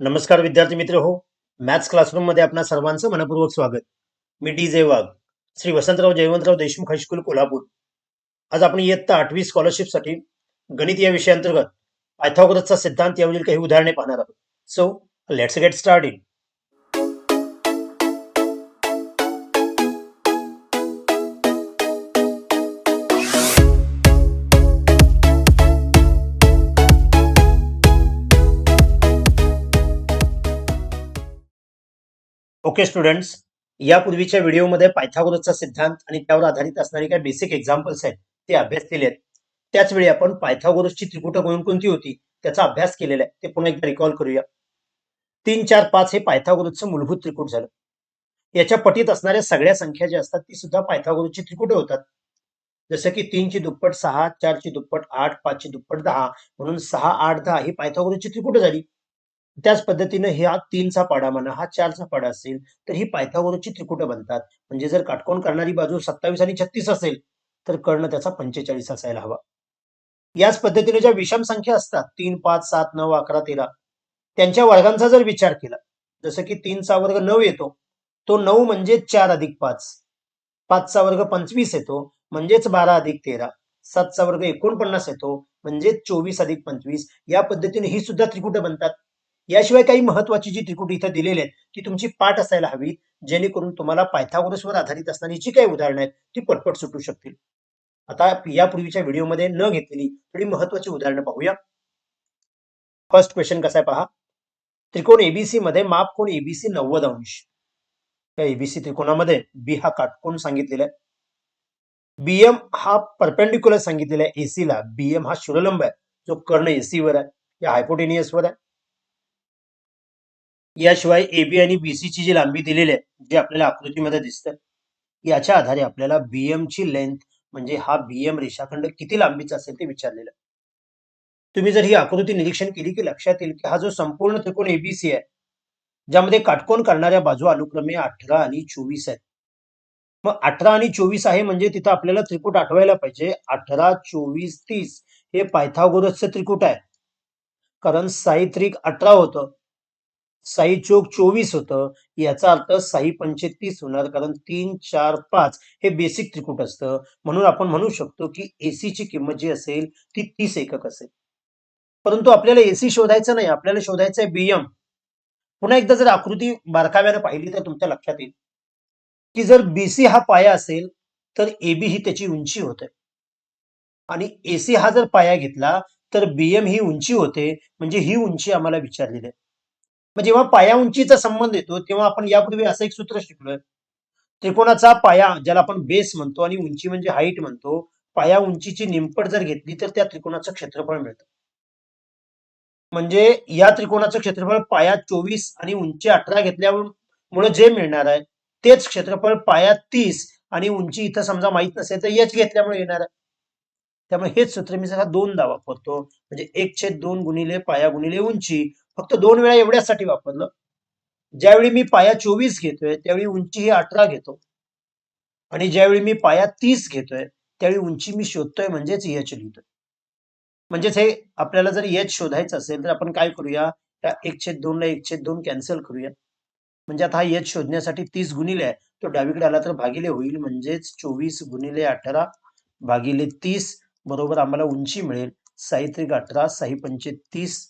नमस्कार विद्यार्थी मित्र हो मॅथ्स क्लासरूममध्ये आपणा सर्वांचं मनपूर्वक स्वागत. मी D J Wagh Shri Vasantrao Jaywantrao Deshmukh high school Kolhapur. आज आपण इयत्ता आठवी स्कॉलरशिपसाठी गणित या विषयाअंतर्गत पायथागोरसचा सिद्धांत यावरील काही उदाहरणे पाहणार आहोत. So let's get start in okay students यापूर्वीच्या व्हिडिओमध्ये पायथागोरसचा सिद्धांत आणि त्यावर आधारित असणारे काही बेसिक एक्झाम्पल्स आहेत ते अभ्यास केले आहेत. त्याच वेळी आपण पायथागोरसची त्रिकुट कोणती होती त्याचा अभ्यास केलेला आहे. ते पुन्हा एकदा रिकॉल करूया. तीन चार पाच हे पायथागोरसचं मूलभूत त्रिकूट झालं. याच्या पटीत असणाऱ्या सगळ्या संख्या ज्या असतात ती सुद्धा पायथागोरसची त्रिकुटे होतात. जसं की तीनची दुप्पट सहा चारची दुप्पट आठ पाचची दुप्पट दहा म्हणून सहा आठ दहा ही पायथागोरसची त्रिकुट झाली. त्याच पद्धतीनं ह्या तीनचा पाडा म्हणा हा चारचा पाडा असेल तर ही पायथागोरसची त्रिकुट बनतात. म्हणजे जर काटकोण करणारी बाजू सत्तावीस आणि छत्तीस असेल तर कर्ण त्याचा पंचेचाळीस असायला हवा. याच पद्धतीने ज्या विषम संख्या असतात तीन पाच सात नऊ अकरा तेरा त्यांच्या वर्गांचा जर विचार केला जसं की तीनचा वर्ग नऊ येतो तो नऊ म्हणजे चार अधिक पाच. पाचचा वर्ग पंचवीस येतो म्हणजेच बारा अधिक तेरा. सातचा वर्ग एकोणपन्नास येतो म्हणजे चोवीस अधिक पंचवीस. या पद्धतीने ही सुद्धा त्रिकुट बनतात. याशिवाय काही महत्वाची जी त्रिकुट इथं दिलेली आहेत ती तुमची पाठ असायला हवी जेणेकरून तुम्हाला पायथागोरसवर आधारित असणारी जी काही उदाहरणं आहेत ती पटपट सुटू शकतील. आता यापूर्वीच्या व्हिडिओमध्ये न घेतलेली थोडी महत्वाची उदाहरणं पाहूया. फर्स्ट क्वेश्चन कसा आहे पहा. त्रिकोण एबीसी मध्ये माप कोण एबीसी नव्वद अंश? या एबीसी त्रिकोणामध्ये बी हा काटकोन सांगितलेला आहे. बीएम हा परपेंडिक्युलर सांगितलेला आहे एसी ला. बीएम हा शुरलंब आहे. जो कर्ण एसी वर आहे. या हायपोटेनियस वर आहे. याशिवाय एबी आणि बीसी ची जी लांबी दिलेली आहे जी आपल्याला आकृतीमध्ये दिसतं याच्या आधारे आपल्याला बीएम ची लेंथ म्हणजे हा बीएम रेषाखंड किती लांबीचा असेल ते विचारलेलं तुम्ही जर ही आकृती निरीक्षण केली की लक्षात येईल की हा जो संपूर्ण त्रिकोण एबीसी आहे ज्यामध्ये काटकोन करणाऱ्या बाजू अनुक्रमे अठरा आणि चोवीस आहेत. मग अठरा आणि चोवीस आहे म्हणजे तिथं आपल्याला त्रिकूट आठवायला पाहिजे. अठरा चोवीस तीस हे पायथागोरसचं त्रिकूट आहे. कारण साई अठरा होतं. साई चोक चोवीस होतं. याचा अर्थ साई पंचेतीस होणार कारण तीन चार पाच हे बेसिक त्रिकूट असतं. म्हणून आपण म्हणू शकतो की एसी ची किंमत जी असेल ती तीस एकक असेल. परंतु आपल्याला एसी शोधायचं नाही. आपल्याला शोधायचं आहे बीएम पुन्हा एकदा जर आकृती बारकाव्याने पाहिली तर तुमच्या लक्षात येईल. की जर बीसी हा पाया असेल तर एबी ही त्याची उंची होते. आणि एसी हा जर पाया घेतला तर बीएम ही उंची होते. म्हणजे ही उंची आम्हाला विचारलेली आहे. जेव्हा पाया उंचीचा संबंध येतो तेव्हा आपण यापूर्वी असं एक सूत्र शिकलोय. त्रिकोणाचा पाया ज्याला आपण बेस म्हणतो आणि उंची म्हणजे हाईट म्हणतो पाया उंचीची निमपट जर घेतली तर त्या त्रिकोणाचं क्षेत्रफळ मिळतं. म्हणजे या त्रिकोणाचं क्षेत्रफळ पाया चोवीस आणि उंची अठरा घेतल्यामुळे जे मिळणार आहे तेच क्षेत्रफळ पाया तीस आणि उंची इथं समजा माहीत नसेल तर एच घेतल्यामुळे येणार आहे. त्यामुळे हेच सूत्र मी जरा दोनदा वापरतो म्हणजे एक छेद दोन गुणिले पाया गुणिले उंची फक्त दोन वेळा एवढ्यासाठी वापरलं. ज्यावेळी मी पाया चोवीस घेतोय त्यावेळी उंची ही अठरा घेतो. आणि ज्यावेळी मी पाया तीस घेतोय त्यावेळी उंची मी शोधतोय म्हणजेच यच लिहितोय. म्हणजेच हे आपल्याला जर यच शोधायचं असेल तर आपण काय करूया? त्या एक छेद दोन एक छेद दोन कॅन्सल करूया. म्हणजे आता हा यच शोधण्यासाठी तीस गुणिले आहे. तो डावीकडे आला तर भागिले होईल म्हणजेच चोवीस गुणिले अठरा भागिले तीस बरोबर आम्हाला उंची मिळेल. साई त्रिक अठरा साई पंचे तीस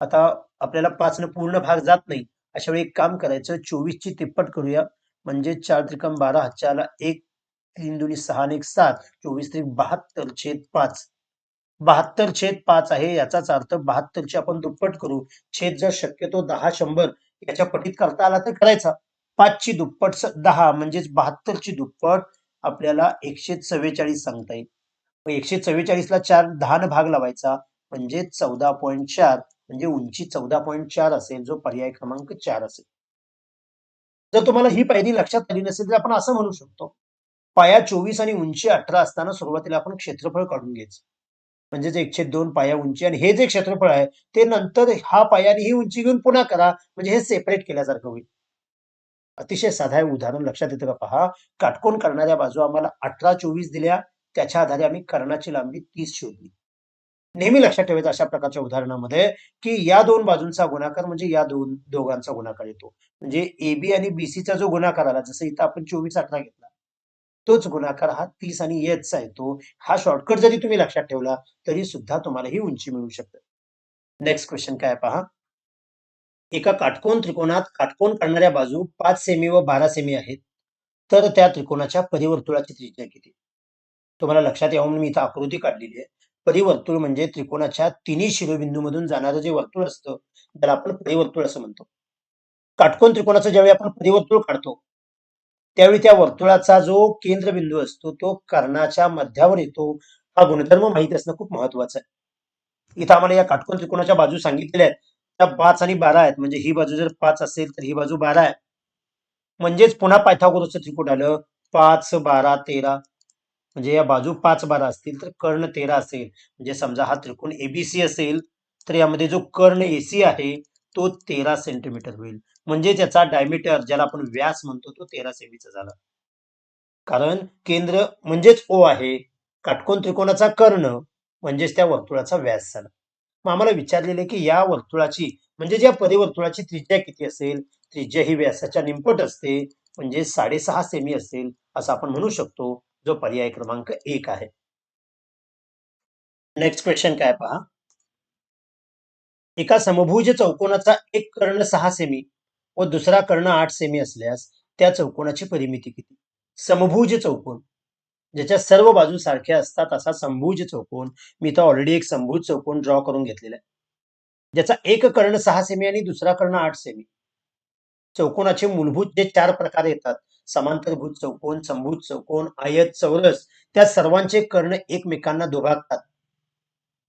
आता आपल्याला पाच न पूर्ण भाग जात नाही अशा वेळी एक काम करायचं चोवीस ची तिप्पट करूया. म्हणजे चार त्रिकम बारा हातच्याला एक तीन दोन्ही सहा आणि एक सात चोवीस त्रिक बहात्तर छेद पाच. बहात्तर छेद पाच आहे याचाच अर्थ बहात्तरची आपण दुप्पट करू. छेद जर शक्यतो दहा शंभर याच्या पटीत करता आला तर करायचा. पाचची दुप्पट दहा म्हणजेच बहात्तरची दुप्पट आपल्याला एकशे चव्वेचाळीस सांगता येईल. एकशे चव्वेचाळीस ला चार दहानं भाग लावायचा म्हणजे चौदा पॉईंट चार. म्हणजे उंची चौदा पॉईंट चार असेल जो पर्याय क्रमांक चार असेल. जर तुम्हाला ही पायरी लक्षात आली नसेल तर आपण असं म्हणू शकतो पाया चोवीस आणि उंची अठरा असताना सुरुवातीला आपण क्षेत्रफळ काढून घ्यायचं. म्हणजेच एकशे दोन पाया उंची आणि हे जे क्षेत्रफळ आहे ते नंतर हा पाया आणि ही उंची घेऊन पुन्हा करा म्हणजे हे सेपरेट केल्यासारखं होईल. अतिशय साधा उदाहरण लक्षात येतं का पहा. काटकोन करणाऱ्या बाजू आम्हाला अठरा चोवीस दिल्या त्याच्या आधारे आम्ही कर्णाची लांबी तीस शोधली. नेहमी लक्षात ठेवायचं अशा प्रकारच्या उदाहरणामध्ये की या दोन बाजूंचा गुणाकार म्हणजे या दोन दोघांचा गुणाकार येतो. म्हणजे एबी आणि बीसीचा जो गुणाकार आला जसं इथं आपण चोवीस अठरा घेतला तोच गुणाकार हा तीस आणि एचचा येतो. हा शॉर्टकट जरी तुम्ही लक्षात ठेवला तरी सुद्धा तुम्हाला ही उंची मिळू शकते. नेक्स्ट क्वेश्चन काय पहा? एका काटकोन त्रिकोणात काटकोन करणाऱ्या बाजू पाच सेमी व बारा सेमी आहेत. तर त्या त्रिकोणाच्या परिवर्तुळाची त्रिज्या किती? तुम्हाला लक्षात यावं म्हणून मी इथं आकृती काढलेली आहे. परिवर्तुळ म्हणजे त्रिकोणाच्या तिन्ही शिरोबिंदूमधून जाणारं जे वर्तुळ असतं त्याला आपण परिवर्तुळ असं म्हणतो. काटकोन त्रिकोणाचं ज्यावेळी आपण परिवर्तुळ काढतो त्यावेळी त्या वर्तुळाचा जो केंद्रबिंदू असतो तो कर्णाच्या मध्यावर येतो. हा गुणधर्म माहीत असणं खूप महत्वाचं आहे. इथं आम्हाला या काटकोन त्रिकोणाच्या बाजू सांगितलेल्या आहेत. त्या पाच आणि बारा आहेत. म्हणजे ही बाजू जर पाच असेल तर ही बाजू बारा आहे. म्हणजेच पुन्हा पायथागोरसचं त्रिकोण आलं. पाच बारा तेरा म्हणजे या बाजू पाच बारा असतील तर कर्ण तेरा असेल. म्हणजे समजा हा त्रिकोण एबीसी असेल तर यामध्ये जो कर्ण एसी आहे तो तेरा सेंटीमीटर होईल. म्हणजे त्याचा डायमीटर ज्याला आपण व्यास म्हणतो तो तेरा सेमीचा झाला. कारण केंद्र म्हणजेच ओ आहे. काटकोन त्रिकोणाचा कर्ण म्हणजेच त्या वर्तुळाचा व्यास झाला. मग आम्हाला विचारलेले की या वर्तुळाची म्हणजे या परिवर्तुळाची त्रिज्या किती असेल? त्रिज्या ही व्यासाच्या निमपट असते. म्हणजे साडेसहा सेमी असेल असं आपण म्हणू शकतो. जो पर्याय क्रमांक एक आहे. नेक्स्ट क्वेश्चन काय पहा? एका समभुज चौकोनाचा एक कर्ण सहा सेमी व दुसरा कर्ण आठ सेमी असल्यास त्या चौकोनाची परिमिती किती? समभुज चौकोन ज्याच्या सर्व बाजू सारख्या असतात असा समभुज चौकोन मी तर ऑलरेडी एक समभुज चौकोन ड्रॉ करून घेतलेला आहे. ज्याचा एक कर्ण सहा सेमी आणि दुसरा कर्ण आठ सेमी चौकोनाचे मूलभूत जे चार प्रकार येतात समांतरभूत चौकोन संभूत चौकोन आयत चौरस त्या सर्वांचे कर्ण एकमेकांना दुभागतात.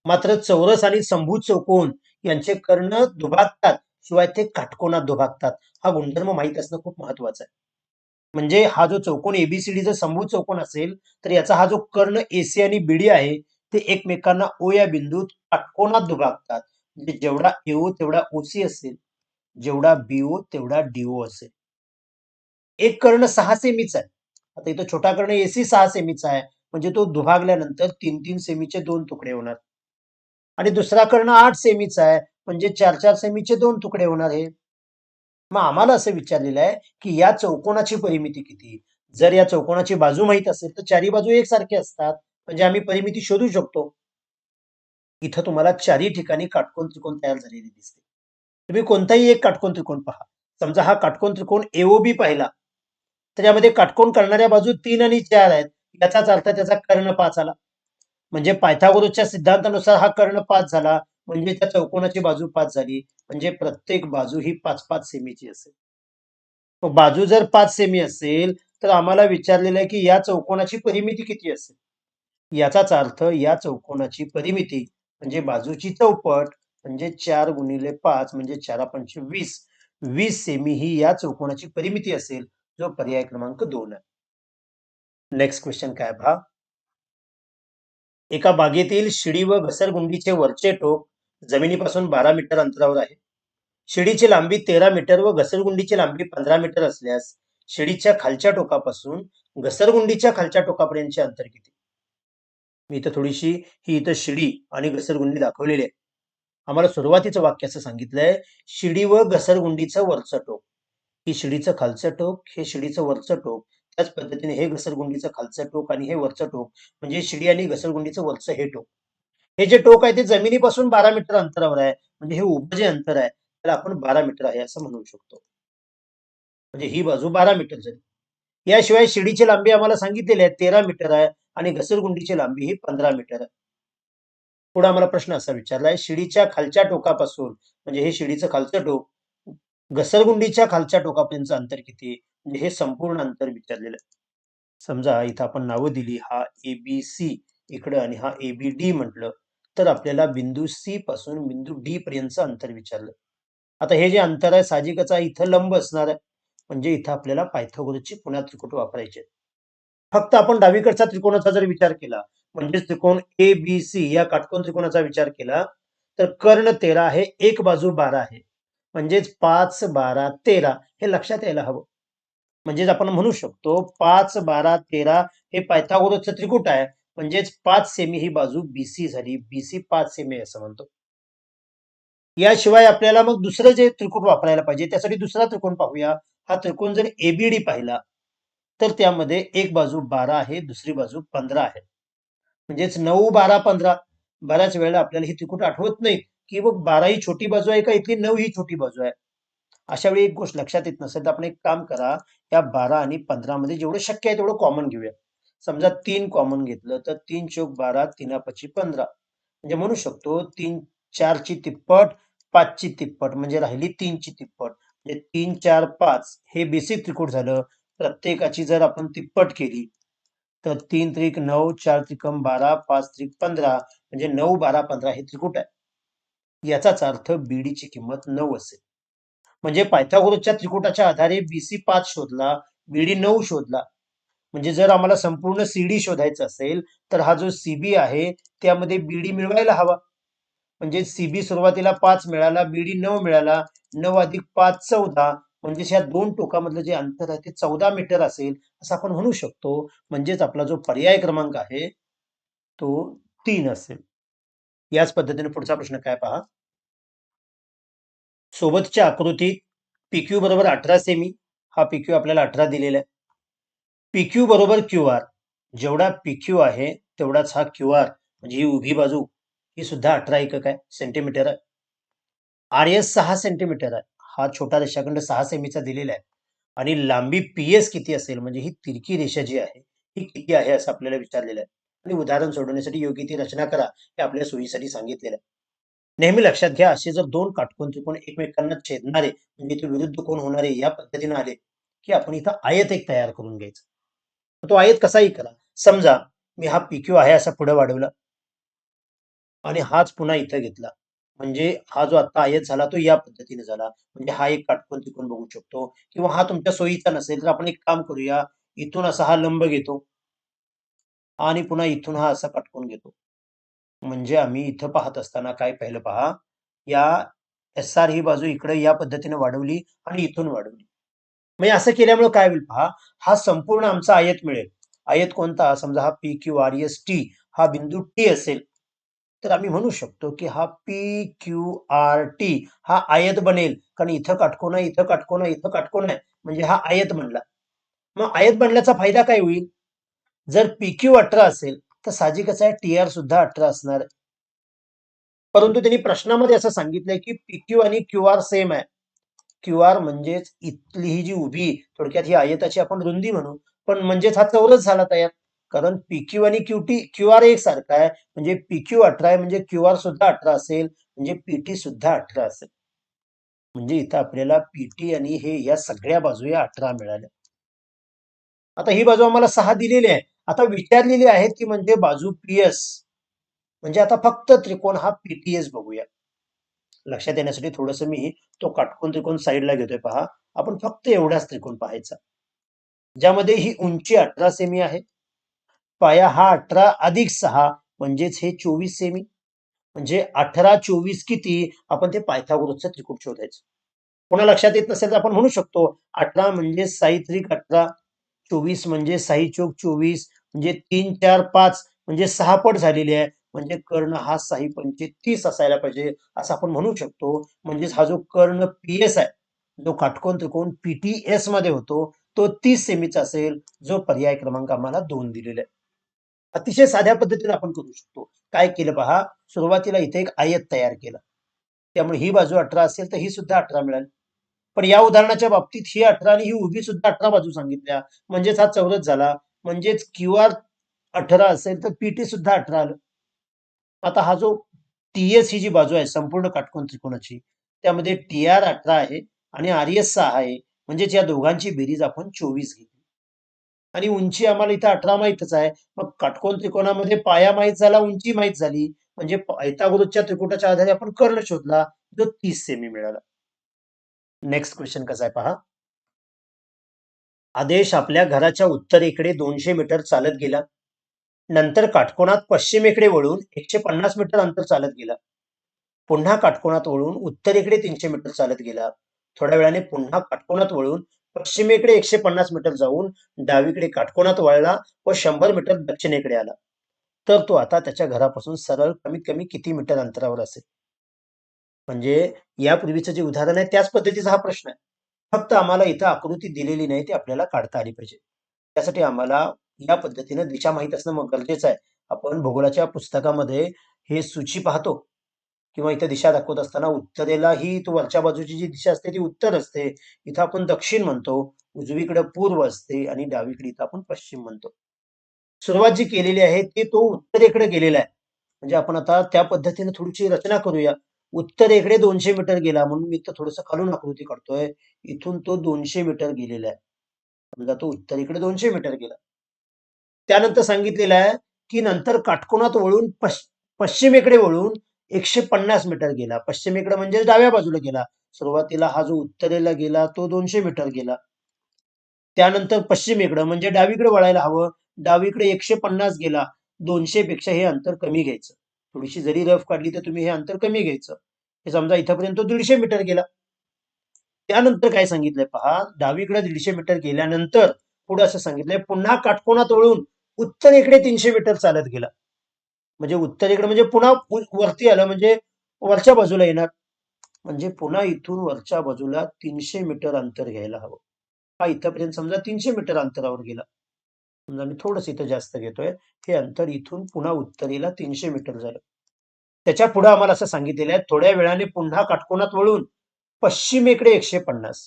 मात्र चौरस आणि संभूत चौकोन यांचे कर्ण दुभागतात शिवाय ते काटकोनात दुभागतात. हा गुणधर्म माहीत असणं खूप महत्वाचं आहे. म्हणजे हा जो चौकोन एबीसीडी जर संभूत चौकोन असेल तर याचा हा जो कर्ण एसी आणि बीडी आहे ते एकमेकांना ओ या बिंदूत काटकोनात दुभागतात. म्हणजे जेवढा एओ तेवढा ओसी असेल जेवढा बीओ तेवढा डीओ असेल. एक कर्ण सहा सेमीचा आहे. आता इथं छोटा कर्ण एसी सहा सेमीचा आहे. म्हणजे तो दुभागल्यानंतर तीन तीन सेमीचे दोन तुकडे होणार. आणि दुसरा कर्ण आठ सेमीचा आहे. म्हणजे चार चार सेमीचे दोन तुकडे होणार हे. मग आम्हाला असं विचारलेलं आहे की या चौकोनाची परिमिती किती? जर या चौकोनाची बाजू माहीत असेल तर चारी बाजू एकसारखे असतात. म्हणजे आम्ही परिमिती शोधू शकतो. इथं तुम्हाला चारही ठिकाणी काटकोन त्रिकोण तयार झालेले दिसते. तुम्ही कोणताही एक काटकोन त्रिकोण पहा. समजा हा काटकोन त्रिकोण एओबी पाहिला. तर काटकोण काटकोन करणाऱ्या बाजू तीन आणि चार आहेत. याचाच अर्थ त्याचा कर्ण पाच आला म्हणजे पायथागोरसच्या सिद्धांतानुसार हा कर्ण पाच झाला. म्हणजे त्या चौकोनाची बाजू पाच झाली. म्हणजे प्रत्येक बाजू ही पाच पाच सेमीची असेल. बाजू जर पाच सेमी असेल तर आम्हाला विचारलेलं आहे की या चौकोनाची परिमिती किती असेल? याचाच अर्थ या चौकोनाची परिमिती म्हणजे बाजूची चौपट म्हणजे चार गुणिले पाच म्हणजे चार पंचे वीस. वीस सेमी ही या चौकोनाची परिमिती असेल. जो पर्याय क्रमांक दोन आहे. नेक्स्ट क्वेश्चन काय पहा एका बागेतील शिडी व घसरगुंडीचे वरचे टोक जमिनीपासून बारा मीटर अंतरावर आहे. शिडीची लांबी तेरा मीटर व घसरगुंडीची लांबी पंधरा मीटर असल्यास शिडीच्या खालच्या टोकापासून घसरगुंडीच्या खालच्या टोकापर्यंतचे अंतर किती? मी इथं थोडीशी ही इथं शिडी आणि घसरगुंडी दाखवलेली आहे. आम्हाला सुरुवातीचं वाक्य असं सांगितलंय शिडी व घसरगुंडीचं वरचं टोक. की शिडीचं खालचं टोक हे शिडीचं वरचं टोक. त्याच पद्धतीने हे घसरगुंडीचं खालचं टोक आणि हे वरचं टोक. म्हणजे शिडी आणि घसरगुंडीचं वरचं हे टोक. हे जे टोक आहे ते जमिनीपासून बारा मीटर अंतरावर आहे. म्हणजे हे उभं जे अंतर आहे. त्याला आपण बारा मीटर आहे असं म्हणू शकतो. म्हणजे ही बाजू बारा मीटर झाली याशिवाय शिडीची लांबी आम्हाला सांगितलेली आहे तेरा मीटर आहे आणि घसरगुंडीची लांबी ही पंधरा मीटर आहे. पुढे आम्हाला प्रश्न असा विचारलाय शिडीच्या खालच्या टोकापासून म्हणजे हे शिडीचं खालचं टोक घसरगुंडीच्या खालच्या टोकापर्यंतचं अंतर किती म्हणजे हे संपूर्ण अंतर विचारलेलं आहे. समजा इथं आपण नावं दिली हा ए बी सी इकडं आणि हा ए बी डी म्हटलं तर आपल्याला बिंदू सी पासून बिंदू डी पर्यंतचं अंतर विचारलं. आता हे जे अंतर आहे साहजिकच आहे इथं लंब असणार आहे. म्हणजे इथं आपल्याला पायथागोरसची पुन्हा त्रिकोट वापरायचे फक्त आपण डावीकडचा त्रिकोणाचा जर विचार केला म्हणजेच त्रिकोण ए बी सी या काटकोन त्रिकोणाचा विचार केला तर कर्ण तेरा आहे एक बाजू बारा आहे. म्हणजेच पाच बारा तेरा हे लक्षात यायला हवं. म्हणजेच आपण म्हणू शकतो पाच बारा तेरा हे पायथागोरसचं त्रिकुट आहे. म्हणजेच पाच सेमी ही बाजू बीसी झाली. बीसी पाच सेमी असं म्हणतो. याशिवाय आपल्याला मग दुसरं जे त्रिकोण वापरायला पाहिजे त्यासाठी दुसरा त्रिकोण पाहूया. हा त्रिकोण जर एबीडी पाहिला तर त्यामध्ये एक बाजू बारा आहे दुसरी बाजू पंधरा आहे. म्हणजेच नऊ बारा पंधरा. बऱ्याच वेळेला आपल्याला ही त्रिकुट आठवत नाही. की बघ बारा ही छोटी बाजू आहे का? इथली नऊ ही छोटी बाजू आहे. अशा वेळी एक गोष्ट लक्षात येत नसेल तर आपण एक काम करा. या बारा आणि पंधरा मध्ये जेवढं शक्य आहे तेवढं कॉमन घेऊया. समजा तीन कॉमन घेतलं तर तीन चौक बारा तीनापाची पंधरा. म्हणजे म्हणू शकतो तीन चारची तिप्पट पाचची तिप्पट म्हणजे राहिली तीनची तिप्पट. म्हणजे तीन चार पाच हे बेसिक त्रिकोट झालं. प्रत्येकाची जर आपण तिप्पट केली तर तीन त्रिक नऊ चार त्रिकम बारा पाच त्रिक पंधरा म्हणजे नऊ बारा पंधरा हे त्रिकुट आहे. याचाच अर्थ बीडीची किंमत नऊ असेल. म्हणजे पायथागोरसच्या त्रिकुटाच्या आधारे बीसी पाच शोधला बीडी नऊ शोधला. म्हणजे जर आम्हाला संपूर्ण सीडी शोधायचं असेल तर हा जो सीबी आहे त्यामध्ये बीडी मिळवायला हवा. म्हणजे सीबी सुरुवातीला पाच मिळाला बीडी नऊ मिळाला नऊ अधिक पाच चौदा म्हणजे या दोन टोकामधलं जे अंतर आहे ते चौदा मीटर असेल असं आपण म्हणू शकतो. म्हणजेच आपला जो पर्याय क्रमांक आहे तो तीन असेल. याच पद्धतीने पुढचा प्रश्न काय पहा? सोबतच्या आकृतीत पीक्यू बरोबर अठरा सेमी हा पीक्यू आपल्याला अठरा दिलेला आहे. पीक्यू बरोबर क्यू आर जेवढा पीक्यू आहे तेवढाच हा क्यू आर म्हणजे ही उभी बाजू ही सुद्धा अठरा एकक आहे सेंटीमीटर आहे. आर एस सहा सेंटीमीटर आहे. हा छोटा रेषाखंड सहा सेमीचा दिलेला आहे. आणि लांबी पी एस किती असेल म्हणजे ही तिरकी रेषा जी आहे ही किती आहे असं आपल्याला विचारलेलं आहे. आणि उदाहरण सोडवण्यासाठी योग्य ती रचना करा हे आपल्या सोयीसाठी सांगितलेलं आहे. नेहमी लक्षात घ्या असे जर दोन काटकोन त्रिकोण एकमेकांना छेदणारे म्हणजे ते विरुद्ध कोण होणारे या पद्धतीने आले की आपण इथं आयत एक तयार करून घ्यायचा. तो आयत कसाही करा. समजा मी हा पीक्यू आहे असा पुढे वाढवला आणि हाच पुन्हा इथं घेतला. म्हणजे हा जो आता आयत झाला तो या पद्धतीने झाला. म्हणजे हा एक काटकोन त्रिकोण बघू शकतो. किंवा हा तुमच्या सोयीचा नसेल तर आपण एक काम करूया इथून असा हा लंब घेतो आणि पुन्हा इथून हा असा काटकोन घेतो. म्हणजे आम्ही इथं पाहत असताना काय पाहिलं पहा? या एस आर ही बाजू इकडे या पद्धतीने वाढवली आणि इथून वाढवली. म्हणजे असं केल्यामुळे काय होईल पहा? हा संपूर्ण आमचा आयत मिळेल. आयत कोणता? समजा हा P Q R S T हा बिंदू टी असेल. तर आम्ही म्हणू शकतो की हा पी क्यू आर टी हा आयत बनेल. कारण इथं काटकोना इथं काटकोना इथं काटकोन आहे. म्हणजे हा आयत बनला. मग आयत बनल्याचा फायदा काय होईल? जर पी क्यू अठरा असेल तर साहजिकच आहे टी आर सुद्धा अठरा असणार आहे. परंतु त्यांनी प्रश्नामध्ये असं सांगितलंय की पी क्यू आणि क्यू आर सेम आहे. क्यू आर म्हणजेच इथली ही जी उभी थोडक्यात ही आयताची आपण रुंदी म्हणू पण म्हणजेच हा चौरस झाला तयार. कारण पीक्यू आणि क्यूटी क्यू आर एक सारखा आहे म्हणजे पीक्यू अठरा आहे म्हणजे क्यू आर सुद्धा अठरा असेल म्हणजे पीटी सुद्धा अठरा असेल. म्हणजे इथं आपल्याला पीटी आणि हे या सगळ्या बाजू या अठरा मिळाल्या. आता ही बाजू आम्हाला सहा दिलेली आहे. आता विचारलेली आहेत की म्हणजे बाजू पीएस म्हणजे आता फक्त त्रिकोण हा पीटीएस बघूया. लक्षात येण्यासाठी थोडस मी तो काटकोन त्रिकोण साईडला घेतोय पहा. आपण फक्त एवढाच त्रिकोण पाहायचा. ज्यामध्ये ही उंची अठरा सेमी आहे. पाया हा अठरा अधिक सहा म्हणजेच हे चोवीस सेमी म्हणजे अठरा चोवीस किती? आपण ते पायथागोरसचं त्रिकोण शोधायचं. कोणा लक्षात येत नसेल तर आपण म्हणू शकतो अठरा म्हणजे साई त्रिक अठरा चोवीस म्हणजे साई चोक चोवीस म्हणजे तीन चार पाच म्हणजे सहा पट झालेली आहे. म्हणजे कर्ण हा साई पंचे तीस असायला पाहिजे असं आपण म्हणू शकतो. म्हणजेच हा जो कर्ण पी एस आहे जो काटकोन त्रिकोण पीटीएसमध्ये होतो तो तीस सेमीचा असेल जो पर्याय क्रमांक आम्हाला दोन दिलेला आहे. अतिशय साध्या पद्धतीने आपण करू शकतो. काय केलं पहा सुरुवातीला इथे एक आयत तयार केला. त्यामुळे ही बाजू अठरा असेल तर ही सुद्धा अठरा मिळाली. पण या उदाहरणाच्या बाबतीत ही अठरा आणि ही उभी सुद्धा अठरा बाजू सांगितल्या. म्हणजेच हा चौरस झाला. म्हणजेच क्यू आर अठरा असेल तर पीटी सुद्धा अठरा आलं. आता हा जो टीएस ही जी बाजू आहे संपूर्ण काटकोन त्रिकोणाची त्यामध्ये टी आर अठरा आहे आणि आर एस सहा आहे. म्हणजेच या दोघांची बेरीज आपण चोवीस घेतली. आणि उंची आम्हाला इथं अठरा माहितच आहे. मग काटकोन त्रिकोणामध्ये पाया माहीत झाला उंची माहीत झाली. म्हणजे पायथागोरसच्या त्रिकोटाच्या आधारे आपण कर्ण शोधला जो तीस सेमी मिळाला. नेक्स्ट क्वेश्चन कसा आहे पहा. आदेश आपल्या घराच्या उत्तरेकडे दोनशे मीटर चालत गेला. नंतर काटकोणात पश्चिमेकडे वळून एकशे पन्नास मीटर अंतर चालत गेला. पुन्हा काटकोणात वळून उत्तरेकडे तीनशे मीटर चालत गेला. थोड्या वेळाने पुन्हा काटकोणात वळून पश्चिमेकडे एकशे पन्नास मीटर जाऊन डावीकडे काटकोणात वळला व शंभर मीटर दक्षिणेकडे आला. तर तो आता त्याच्या घरापासून सरळ कमीत कमी किती मीटर अंतरावर असेल? म्हणजे यापूर्वीचं जे उदाहरण आहे त्याच पद्धतीचा हा प्रश्न आहे. फक्त आम्हाला इथं आकृती दिलेली नाही ती आपल्याला काढता आली पाहिजे. त्यासाठी आम्हाला या पद्धतीनं दिशा माहीत असणं मग गरजेचं आहे. आपण भूगोलाच्या पुस्तकामध्ये हे सूची पाहतो किंवा इथं दिशा दाखवत असताना उत्तरेला ही तो वरच्या बाजूची जी दिशा असते ती उत्तर असते. इथं आपण दक्षिण म्हणतो उजवीकडे पूर्व असते आणि डावीकडे इथं आपण पश्चिम म्हणतो. सुरुवात जी केलेली आहे ती तो उत्तरेकडे गेलेला आहे. म्हणजे आपण आता त्या पद्धतीने थोडीशी रचना करूया. उत्तरेकडे दोनशे मीटर गेला म्हणून मी तर थोडस खालून आकृती काढतोय. इथून तो दोनशे मीटर गेलेला आहे. समजा तो उत्तरेकडे दोनशे मीटर गेला. त्यानंतर सांगितलेलं आहे की नंतर काटकोनात वळून पश्चिमेकडे वळून एकशे पन्नास मीटर गेला. पश्चिमेकडे म्हणजे डाव्या बाजूला गेला. सुरुवातीला हा जो उत्तरेला गेला तो दोनशे मीटर गेला. त्यानंतर पश्चिमेकडे म्हणजे डावीकडे वळायला हवं. डावीकडे एकशे पन्नास गेला. दोनशे पेक्षा हे अंतर कमी घ्यायचं. थोडीशी जरी रफ काढली तर तुम्ही हे अंतर कमी घ्यायचं. हे समजा इथपर्यंत दीडशे मीटर गेला. त्यानंतर काय सांगितलंय? पहा डावीकडे दीडशे मीटर गेल्यानंतर पुढे असं सांगितलंय पुन्हा काटकोणात वळून उत्तरेकडे तीनशे मीटर चालत गेला. म्हणजे उत्तरेकडे म्हणजे पुन्हा वरती आलं म्हणजे वरच्या बाजूला येणार. म्हणजे पुन्हा इथून वरच्या बाजूला तीनशे मीटर अंतर घ्यायला हवं. हा इथपर्यंत समजा तीनशे मीटर अंतरावर गेला. समजा मी थोडस इथं जास्त घेतोय हे अंतर इथून पुन्हा उत्तरेला तीनशे मीटर झालं. त्याच्या पुढे आम्हाला असं सांगितलेलं आहे थोड्या वेळाने पुन्हा काटकोनात वळून पश्चिमेकडे एकशे पन्नास.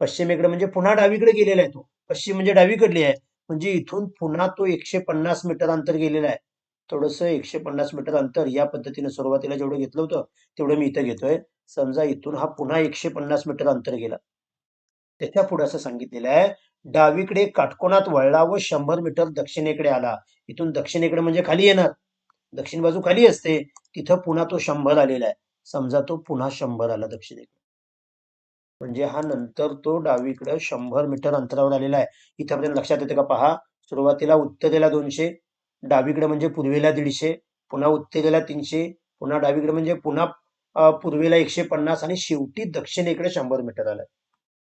पश्चिमेकडे म्हणजे पुन्हा डावीकडे गेलेला आहे तो. पश्चिम म्हणजे डावीकडली आहे. म्हणजे इथून पुन्हा तो एकशे पन्नास मीटर अंतर गेलेला आहे. थोडस एकशे पन्नास मीटर अंतर या पद्धतीने सुरुवातीला जेवढं घेतलं होतं तेवढं मी इथं घेतोय. समजा इथून हा पुन्हा एकशे पन्नास मीटर अंतर गेला. त्याच्या पुढे असं सांगितलेलं आहे डावीकडे काटकोणात वळला व शंभर मीटर दक्षिणेकडे आला. इथून दक्षिणेकडे म्हणजे खाली येणार. दक्षिण बाजू खाली असते. तिथं पुन्हा तो शंभर आलेला आहे. समजा तो पुन्हा शंभर आला दक्षिणेकडे. म्हणजे हा नंतर तो डावीकडे शंभर मीटर अंतरावर आलेला आहे. इथपर्यंत लक्षात येते का? पहा. सुरुवातीला उत्तरेला दोनशे डावीकडे म्हणजे पूर्वेला दीडशे पुन्हा उत्तरेला तीनशे पुन्हा डावीकडे म्हणजे पुन्हा पूर्वेला एकशे पन्नास आणि शेवटी दक्षिणेकडे शंभर मीटर आलाय.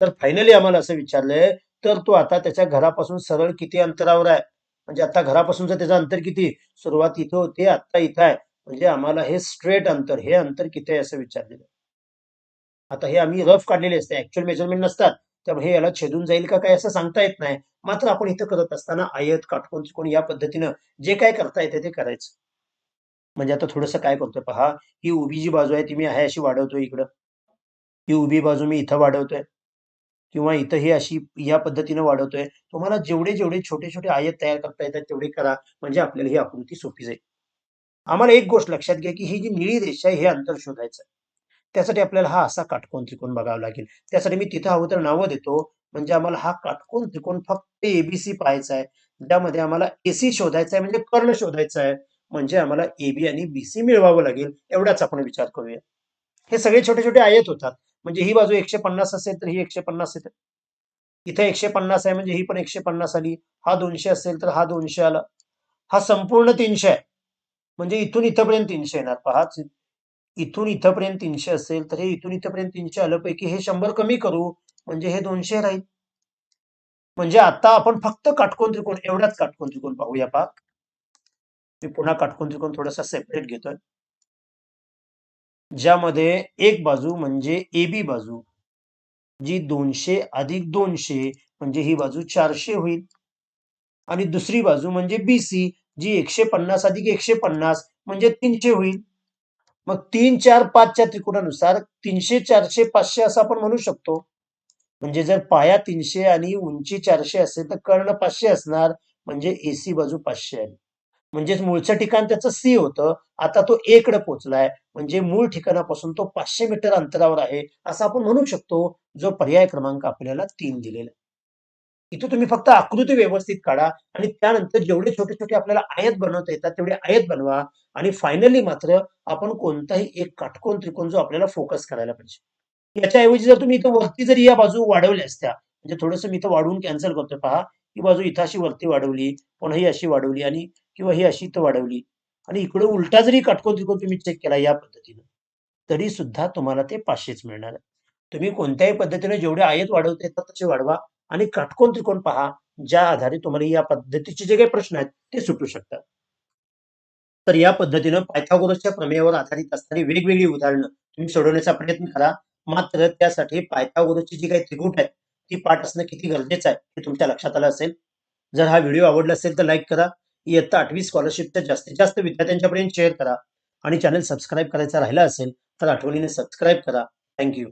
तर फायनली आम्हाला असं विचारलंय तर तो आता त्याच्या घरापासून सरळ किती अंतरावर आहे? म्हणजे आता घरापासूनचं त्याचं अंतर किती? सुरुवात इथं होते आता इथं आहे. म्हणजे आम्हाला हे स्ट्रेट अंतर हे अंतर किती आहे असं विचारलेलं. आहे. आता हे आम्ही रफ काढलेले असते. ऍक्च्युअल मेजरमेंट नसतात. त्यामुळे हे याला छेदून जाईल का काय असं सांगता येत नाही. मात्र आपण इथं करत असताना आयत काटकोन त्रिकोण या पद्धतीनं जे काय करता येते ते करायचं. म्हणजे आता थोडंसं काय करतोय पहा. ही उभी जी बाजू आहे ती मी आहे अशी वाढवतोय इकडं. ही उभी बाजू मी इथं वाढवतोय. किंवा इथंही अशी या पद्धतीनं वाढवतोय तुम्हाला जेवढे जेवढे छोटे छोटे आयत तयार करता येतात तेवढे करा. म्हणजे आपल्याला ही आकृती सोपी जाईल. आम्हाला एक गोष्ट लक्षात घ्या की ही जी निळी रेषा आहे हे अंतर शोधायचं आहे. त्यासाठी आपल्याला हा असा काटकोन त्रिकोण बघावा लागेल. त्यासाठी मी तिथं हवं तर नावं देतो. म्हणजे आम्हाला हा काटकोन त्रिकोण फक्त एबीसी पाहायचा आहे. ज्यामध्ये आम्हाला एसी शोधायचा आहे म्हणजे कर्ण शोधायचा आहे. म्हणजे आम्हाला एबी आणि बीसी मिळवावं लागेल. एवढाच आपण विचार करूया. हे सगळे छोटे छोटे आयत होतात. म्हणजे ही बाजू एकशे पन्नास असेल तर ही एकशे पन्नास येते. इथे एकशे पन्नास आहे म्हणजे ही पण एकशे पन्नास आली. हा दोनशे असेल तर हा दोनशे आला. हा संपूर्ण तीनशे आहे. म्हणजे इथून इथंपर्यंत तीनशे येणार. पहा इथून इथंपर्यंत तीनशे असेल तर हे इथून इथंपर्यंत तीनशे आलं पैकी हे शंभर कमी करू. म्हणजे हे दोनशे राहील. म्हणजे आता आपण फक्त काटकोन त्रिकोण एवढाच काटकोन त्रिकोण पाहूया पा मी पुन्हा काटकोन त्रिकोण थोडासा सेपरेट घेतोय. ज्यामध्ये एक बाजू म्हणजे एबी बाजू जी दोनशे अधिक दोनशे म्हणजे ही बाजू चारशे होईल. आणि दुसरी बाजू म्हणजे बीसी जी एकशे पन्नास अधिक एकशे पन्नास म्हणजे तीनशे होईल. मग तीन चार पाचच्या त्रिकोणानुसार तीनशे चारशे पाचशे असं आपण म्हणू शकतो. म्हणजे जर पाया तीनशे आणि उंची चारशे असेल तर कर्ण पाचशे असणार म्हणजे एसी बाजू पाचशे आहे. म्हणजेच मूळचं ठिकाण त्याचं सी होतं. आता तो ए कडे पोहोचलाय. म्हणजे मूळ ठिकाणापासून तो पाचशे मीटर अंतरावर आहे असं आपण म्हणू शकतो. जो पर्याय क्रमांक आपल्याला तीन दिलेला आहे. इथे तुम्ही फक्त आकृती व्यवस्थित काढा आणि त्यानंतर जेवढे छोटे छोटे आपल्याला आयत बनवता येतात तेवढे आयत बनवा. आणि फायनली मात्र आपण कोणताही एक काटकोन त्रिकोण जो आपल्याला फोकस करायला पाहिजे. याच्याऐवजी जर तुम्ही इथं वरती जर या बाजू वाढवल्या असत्या म्हणजे थोडंसं मी इथं वाढवून कॅन्सल करतोय पहा. ही बाजू इथं अशी वरती वाढवली पुन्हा ही अशी वाढवली आणि किंवा ही अशी तर वाढवली. आणि इकडं उलटा जरी काटको तिकडून तुम्ही चेक केला या पद्धतीनं तरी सुद्धा तुम्हाला ते पाचशेच मिळणार. आहे तुम्ही कोणत्याही पद्धतीने जेवढे आयत वाढवता येतात तसे वाढवा आणि काटकोण त्रिकोण पहा ज्या आधारे तुम्हाला या पद्धतीचे जे काही प्रश्न आहेत ते सुटू शकतात. तर या पद्धतीनं पायथागोरसच्या प्रमेयावर आधारित असणारी वेगवेगळी उदाहरणं तुम्ही सोडवण्याचा प्रयत्न करा. मात्र त्यासाठी पायथागोरसची जी काही त्रिकूट आहे ती पाठ असणं किती गरजेचं आहे हे तुमच्या लक्षात आलं असेल. जर हा व्हिडिओ आवडला असेल तर लाईक करा. इयत्ता आठवी स्कॉलरशिपच्या जास्तीत जास्त विद्यार्थ्यांच्यापर्यंत शेअर करा. आणि चॅनल सबस्क्राईब करायचा राहिला असेल तर आठवणीने सबस्क्राईब करा. थँक्यू